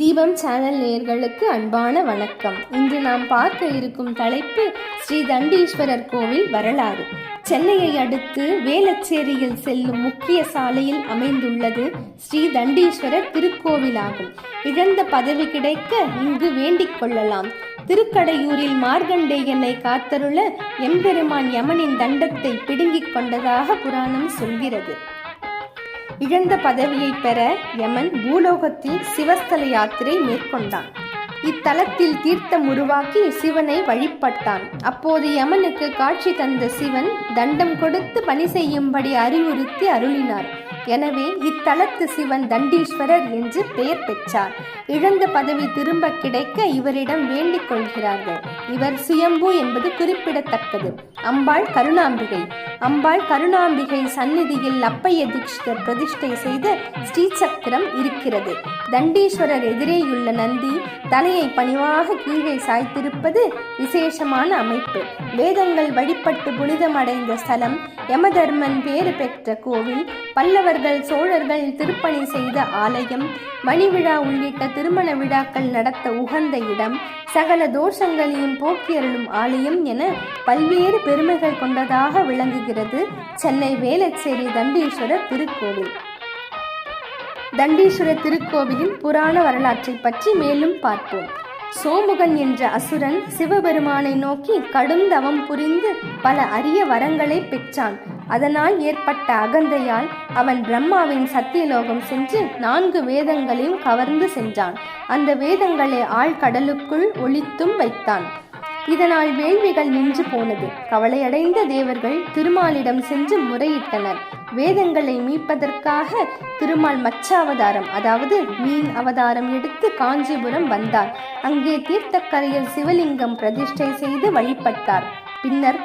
தீபம் சேனல் நேயர்களுக்கு அன்பான வணக்கம். இன்று நாம் பார்க்க இருக்கும் தலைப்பு ஸ்ரீ தண்டீஸ்வரர் கோவில் வரலாறு. சென்னையை அடுத்து வேலச்சேரியில் செல்லும் முக்கிய சாலையில் அமைந்துள்ளது ஸ்ரீ தண்டீஸ்வரர் திருக்கோவிலாகும். இழந்த பதவி கிடைக்க இங்கு வேண்டிக் கொள்ளலாம். திருக்கடையூரில் மார்கண்டேயனை காத்தருள எம்பெருமான் யமனின் தண்டத்தை பிடுங்கிக் கொண்டதாக புராணம் சொல்கிறது. இழந்த பதவியை பெற யமன் பூலோகத்தில் சிவஸ்தல யாத்திரை மேற்கொண்டான். இத்தலத்தில் தீர்த்தம் உருவாக்கி சிவனை வழிபட்டான். அப்போது யமனுக்கு காட்சி தந்த சிவன் தண்டம் கொடுத்து பணி செய்யும்படி அறிவுறுத்தி அருளினார். எனவே இத்தலத்து சிவன் தண்டீஸ்வரர் என்று பெயர் பெற்றார். இழந்த பதவி திரும்ப கிடைக்க இவரிடம் வேண்டிக் கொள்கிறார்கள். இவர் சுயம்பு என்பது குறிப்பிடத்தக்கது. அம்பாள் கருணாம்பிகை. அம்பாள் கருணாம்பிகை சந்நிதியில் அப்பைய தீட்சிதர் பிரதிஷ்டை செய்த ஸ்ரீசக்கரம் இருக்கிறது. தண்டீஸ்வரர் எதிரேயுள்ள நந்தி தலையை பணிவாக கீழே சாய்த்திருப்பது விசேஷமான அமைப்பு. வேதங்கள் வழிபட்டு புனிதமடைந்த ஸ்தலம் யமதர்மன் பேறு பெற்ற கோவில் பல்லவர்கள் சோழர்கள் திருப்பணி செய்த ஆலயம் மணிவிழா உள்ளிட்ட திருமண விழாக்கள் நடத்த உகந்த இடம் சகல தோஷங்களையும் போக்கியருளும் ஆலயம் என பல்வேறு பெருமைகள் கொண்டதாக விளங்குகிறது சென்னை வேலச்சேரி தண்டீஸ்வரர் திருக்கோவில். தண்டீஸ்வரர் திருக்கோவிலின் புராண வரலாற்றை பற்றி மேலும் பார்ப்போம். சோமுகன் என்ற அசுரன் சிவபெருமானை நோக்கி கடும் தவம் புரிந்து பல அரிய வரங்களை பெற்றான். அதனால் ஏற்பட்ட அகந்தையால் அவன் பிரம்மாவின் சத்தியலோகம் சென்று நான்கு வேதங்களையும் கவர்ந்து சென்றான். அந்த வேதங்களை ஆழ்கடலுக்குள் ஒளித்தும் வைத்தான். இதனால் வேள்விகள் நின்று போனது. கவலையடைந்த தேவர்கள் திருமாலிடம் சென்று முறையிட்டனர். வேதங்களை மீட்பதற்காக திருமால் மச்ச அவதாரம் அதாவது மீன் அவதாரம் எடுத்து காஞ்சிபுரம் வந்தார். அங்கே தீர்த்தக்கரையில் சிவலிங்கம் பிரதிஷ்டை செய்து வழிபட்டார். பின்னர்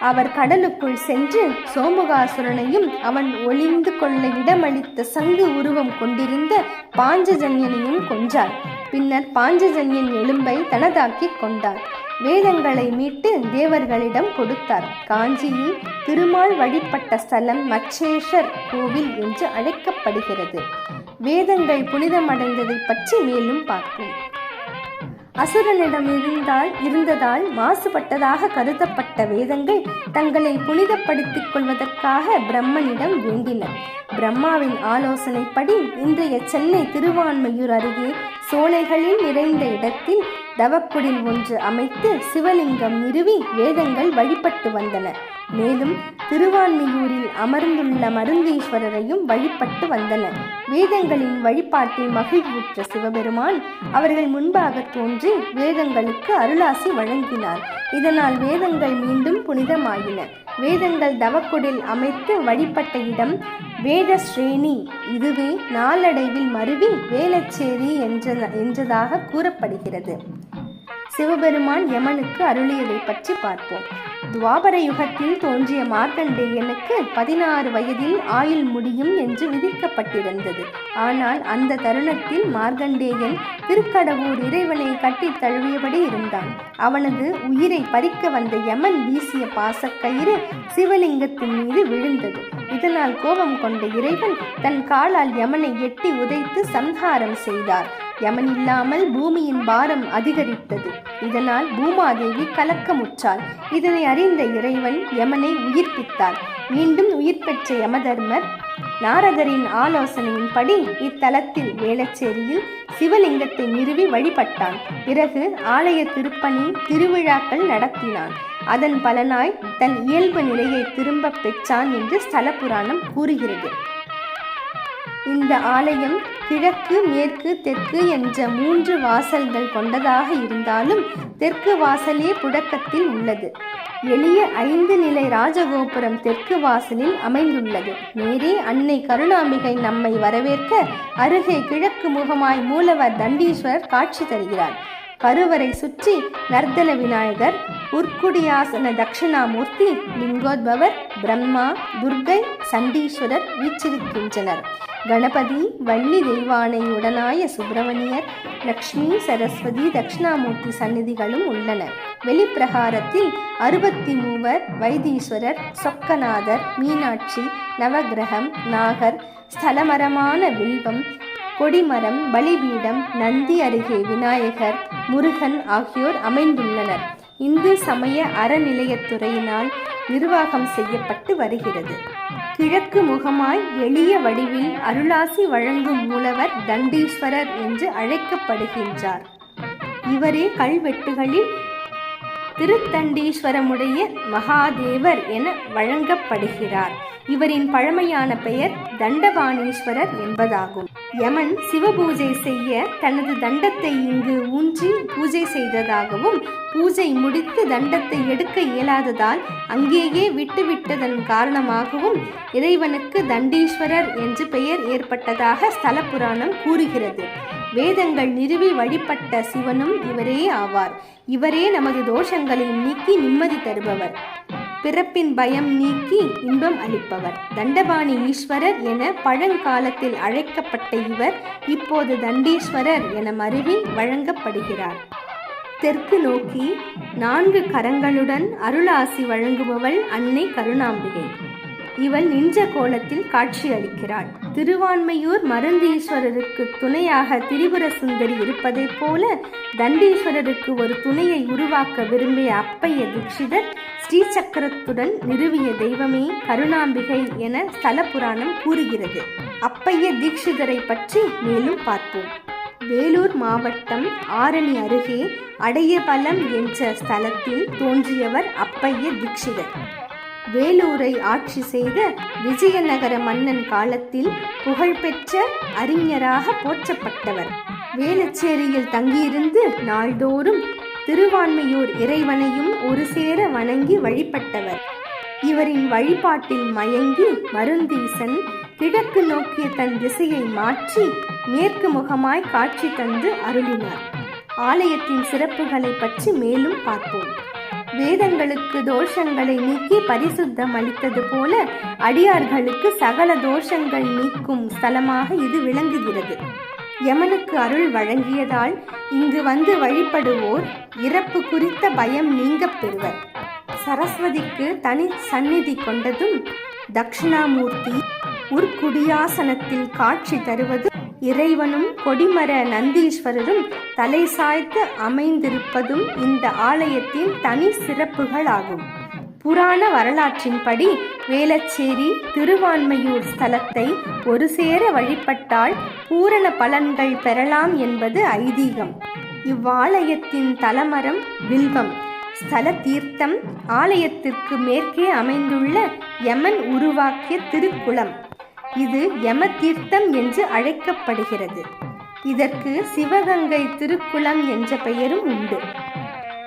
அவர் கடலுக்குள் சென்று சோமுகாசுரனையும் அவன் ஒளிந்து கொள்ள இடமளித்த சங்கு உருவம் கொண்டிருந்த பாஞ்சஜன்யனையும் கொன்றார். பின்னர் பாஞ்சஜன்யன் எலும்பை தனதாக்கிக் கொண்டார். வேதங்களை மீட்டு தேவர்களிடம் கொடுத்தார். காஞ்சியில் திருமால் வழிபட்ட ஸ்தலம் மச்சேஷர் கோவில் என்று அழைக்கப்படுகிறது. வேதங்கள் புனிதமடைந்ததை பற்றி மேலும் பார்ப்போம். அசுரனிடம் இருந்தால் இருந்ததால் மாசுபட்டதாக கருதப்பட்ட வேதங்கள் தங்களை புனிதப்படுத்திக் கொள்வதற்காக பிரம்மனிடம் வேண்டின. பிரம்மாவின் ஆலோசனைப்படி இன்றைய சென்னை திருவான்மையூர் அருகே சோலைகளில் நிறைந்த இடத்தில் தவக்குடில் ஒன்று அமைத்து சிவலிங்கம் நிறுவி வேதங்கள் வழிபட்டு வந்தன. மேலும் திருவான்மையூரில் அமர்ந்துள்ள மருந்தீஸ்வரரையும் வழிபட்டு வந்தனர் வேதங்களின் வழிபாட்டில் மகிழ்வுற்ற சிவபெருமான் அவர்கள் முன்பாக தோன்றி வேதங்களுக்கு அருளாசி வழங்கினார். இதனால் வேதங்கள் மீண்டும் புனிதமாயின. வேதங்கள் தவக்குடில் அமைத்து வழிபட்ட இடம் வேதஸ்ரேணி. இதுவே நாளடைவில் மருவி வேலச்சேரி என்ற என்றதாக கூறப்படுகிறது. சிவபெருமான் யமனுக்கு அருளியதை பற்றி பார்ப்போம். துவாபர யுகத்தில் தோன்றிய மார்க்கண்டேயனுக்கு பதினாறு வயதில் ஆயுள் முடியும் என்று விதிக்கப்பட்டிருந்தது. ஆனால் அந்த தருணத்தில் மார்க்கண்டேயன் திருக்கடவுர் இறைவனை கட்டித் தழுவியபடி இருந்தான். அவனது உயிரை பறிக்க வந்த யமன் வீசிய பாசக்கயிறு சிவலிங்கத்தின் மீது விழுந்தது. இதனால் கோபம் கொண்ட இறைவன் தன் காலால் யமனை எட்டி உதைத்து சம்ஹாரம் செய்தார். யமன் இல்லாமல் பூமியின் பாரம் அதிகரித்தது. இதனால் பூமாதேவி கலக்கமுற்றாள். இதனை அறிந்த இறைவன் யமனை உயிர்ப்பித்தார். மீண்டும் உயிர் பெற்ற யமதர்மர் நாரதரின் ஆலோசனையின்படி இத்தலத்தில் வேளச்சேரியில் சிவலிங்கத்தை நிறுவி வழிபட்டான். பிறகு ஆலய திருப்பணி திருவிழாக்கள் நடத்தினான். அதன் பலனாய் தன் இயல்பு நிலையை திரும்ப பெற்றான் என்று ஸ்தல புராணம் கூறுகிறது. இந்த ஆலயம் கிழக்கு மேற்கு தெற்கு என்ற மூன்று வாசல்கள் கொண்டதாக இருந்தாலும் தெற்கு வாசலே புழக்கத்தில் உள்ளது. எளிய ஐந்து நிலை ராஜகோபுரம் தெற்கு வாசலில் அமைந்துள்ளது. நேரே அன்னை கருணாம்பிகை நம்மை வரவேற்க அருகே கிழக்கு முகமாய் மூலவர் தண்டீஸ்வரர் காட்சி தருகிறார். கருவறை சுற்றி நர்தன விநாயகர் உர்க்குடியாசன தட்சிணாமூர்த்தி லிங்கோத்பவர் பிரம்மா துர்கை சண்டீஸ்வரர் வீச்சிருக்கின்றனர் கணபதி வள்ளி தெய்வானையுடனாய சுப்பிரமணியர் லக்ஷ்மி சரஸ்வதி தட்சிணாமூர்த்தி சந்நிதிகளும் உள்ளன. வெளிப்பிரகாரத்தில் அறுபத்தி மூவர் வைத்தீஸ்வரர் சொக்கநாதர் மீனாட்சி நவகிரகம் நாகர் ஸ்தலமரமான வில்வம் கொடிமரம் பலிபீடம் நந்தி அருகே விநாயகர் முருகன் ஆகியோர் அமைந்துள்ளனர். இந்து சமய அறநிலையத்துறையினால் நிர்வாகம் செய்யப்பட்டு வருகிறது. கிழக்கு முகமாய் எளிய வடிவில் அருளாசி வழங்கும் மூலவர் தண்டீஸ்வரர் என்று அழைக்கப்படுகின்றார். இவரே கல்வெட்டுகளில் திருத்தண்டீஸ்வரமுடைய மகாதேவர் என வழங்கப்படுகிறார். இவரின் பழமையான பெயர் தண்டபாணீஸ்வரர் என்பதாகும். யமன் சிவபூஜை செய்ய தனது தண்டத்தை இங்கு ஊன்றி பூஜை செய்ததாகவும் பூஜை முடித்து தண்டத்தை எடுக்க இயலாததால் அங்கேயே விட்டுவிட்டதன் காரணமாகவும் இறைவனுக்கு தண்டீஸ்வரர் என்று பெயர் ஏற்பட்டதாக ஸ்தல புராணம் கூறுகிறது. வேதங்கள் நிறுவி வழிபட்ட சிவனும் இவரே ஆவார். இவரே நமது தோஷங்களை நீக்கி நிம்மதி தருபவர். பிறப்பின் பயம் நீக்கி இன்பம் அளிப்பவர். தண்டபாணி ஈஸ்வரர் என பழங்காலத்தில் அழைக்கப்பட்ட இவர் இப்போது தண்டீஸ்வரர் என மருவி வழங்கப்படுகிறார். தெற்கு நோக்கி நான்கு கரங்களுடன் அருளாசி வழங்குபவள் அன்னை கருணாம்பிகை. இவள் நின்ற கோலத்தில் காட்சியளிக்கிறாள் திருவான்மையூர் மருந்தீஸ்வரருக்கு துணையாக திரிபுர சுந்தரி இருப்பதைப் போல தண்டீஸ்வரருக்கு ஒரு துணையை உருவாக்க விரும்பிய அப்பைய தீட்சிதர் ஸ்ரீசக்கரத்துடன் நிறுவிய தெய்வமே கருணாம்பிகை என ஸ்தல புராணம் கூறுகிறது. அப்பைய தீட்சிதரை பற்றி மேலும் பார்ப்போம். வேலூர் மாவட்டம் ஆரணி அருகே அடையபலம் என்ற ஸ்தலத்தில் தோன்றியவர் அப்பைய தீட்சிதர். வேலூரை ஆட்சி செய்த விஜயநகர மன்னன் காலத்தில் புகழ்பெற்ற அறிஞராக போற்றப்பட்டவர். வேளச்சேரியில் தங்கியிருந்து நாள்தோறும் திருவான்மையூர் இறைவனையும் ஒரு சேர வணங்கி வழிபட்டவர். இவரின் வழிபாட்டில் மயங்கி வருந்தீசன் கிழக்கு நோக்கிய தன் திசையை மாற்றி மேற்கு முகமாய் காட்சி தந்து அருளினார். ஆலயத்தின் சிறப்புகளை பற்றி மேலும் பார்ப்போம். வேதங்களுக்கு தோஷங்களை நீக்கி பரிசுத்தம் அளித்தது போல அடியார்களுக்கு சகல தோஷங்கள் நீக்கும் ஸ்தலமாக இது விளங்குகிறது. யமனுக்கு அருள் வழங்கியதால் இங்கு வந்து வழிபடுவோர் இறப்பு குறித்த பயம் நீங்கப் பெறுவர். சரஸ்வதிக்கு தனி சந்நிதி கொண்டதும் தக்ஷணாமூர்த்தி உர்க்குடியாசனத்தில் காட்சி தருவது இறைவனும் கொடிமர நந்தீஸ்வரரும் தலை சாய்த்து அமைந்திருப்பதும் இந்த ஆலயத்தின் தனி சிறப்புகளாகும். புராண வரலாற்றின்படி வேளச்சேரி திருவான்மையூர் ஸ்தலத்தை ஒரு சேர வழிபட்டால் பூரண பலன்கள் பெறலாம் என்பது ஐதீகம். இவ்வாலயத்தின் தலமரம் வில்வம். ஸ்தல தீர்த்தம் ஆலயத்திற்கு மேற்கே அமைந்துள்ள யமன் உருவாக்கிய திருக்குளம். இது யம தீர்த்தம் என்று அழைக்கப்படுகிறது. இதற்கு சிவகங்கை திருக்குளம் என்ற பெயரும் உண்டு.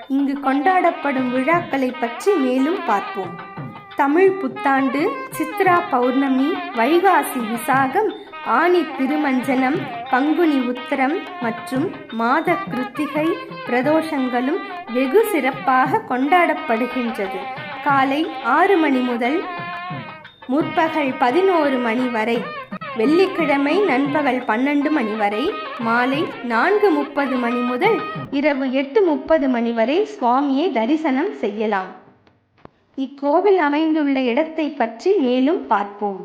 இங்கு கொண்டாடப்படும் விழாக்களை பற்றி மேலும் பார்ப்போம். தமிழ் புத்தாண்டு சித்ரா பௌர்ணமி வைகாசி விசாகம் ஆனி திருமஞ்சனம் பங்குனி உத்திரம் மற்றும் மாத கிருத்திகை பிரதோஷங்களும் வெகு சிறப்பாக கொண்டாடப்படுகின்றது. காலை ஆறு மணி முதல் முற்பகல் பதினோரு மணி வரை வெள்ளிக்கிழமை நண்பகல் பன்னெண்டு மணி வரை மாலை நான்கு முப்பது மணி முதல் இரவு எட்டு முப்பது மணி வரை சுவாமியை தரிசனம் செய்யலாம். இக்கோவில் அமைந்துள்ள இடத்தை பற்றி மேலும் பார்ப்போம்.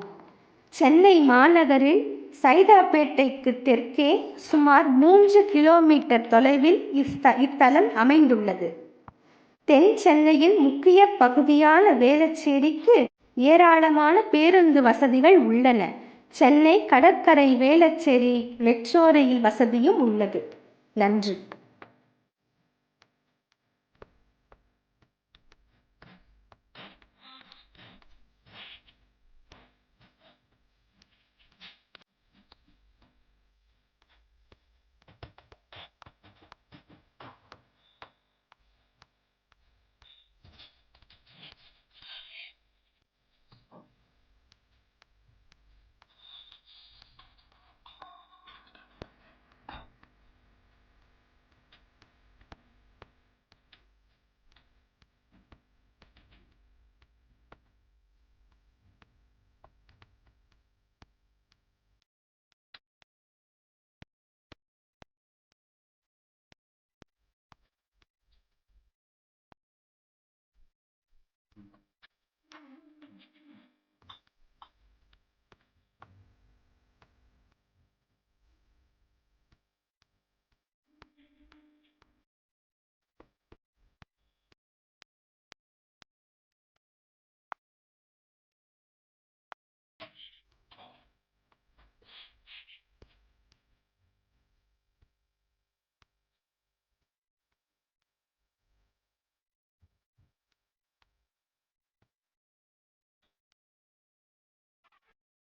சென்னை மாநகரில் சைதாப்பேட்டைக்கு தெற்கே சுமார் மூன்று கிலோமீட்டர் தொலைவில் இஸ்த இத்தலம் அமைந்துள்ளது. தென் சென்னையின் முக்கிய பகுதியான வேளச்சேரிக்கு ஏராளமான பேருந்து வசதிகள் உள்ளன. சென்னை கடற்கரை வேளச்சேரி மெட்ரோ ரயில் வசதியும் உள்ளது. நன்றி.